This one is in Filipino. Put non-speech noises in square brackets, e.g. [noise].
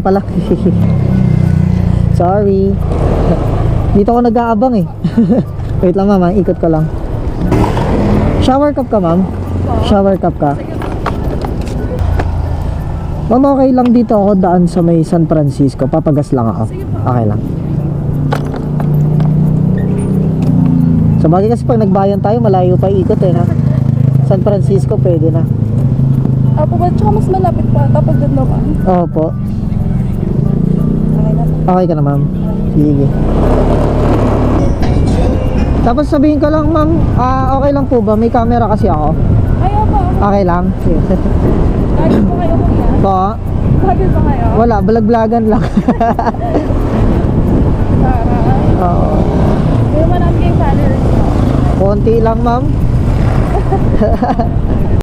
pala. [laughs] Sorry. Dito ako nag-aabang eh. [laughs] Wait lang ma'am, ah. ikot ko lang. Shower cup ka ma'am? Shower cup ka? Ma'am, okay lang dito ako daan sa may San Francisco. Papagas lang ako. Okay lang. Sa bagay kasi pag nagbayan tayo, malayo pa ikot eh na. San Francisco pwede na. Apo ba? Tsaka mas malapit pa. Tapos doon naman. Opo. Okay po. Ka na ma'am? Sige. Tapos sabihin ko lang ma'am, ah, okay lang po ba? May camera kasi ako. Ay, opo. Okay lang? Sige. Lagi po kayo kuya. po, Lagi po kayo. wala, balag-blagan lang. Para. Oo. Hindi naman natin kayo followers. Konti lang ma'am. [laughs]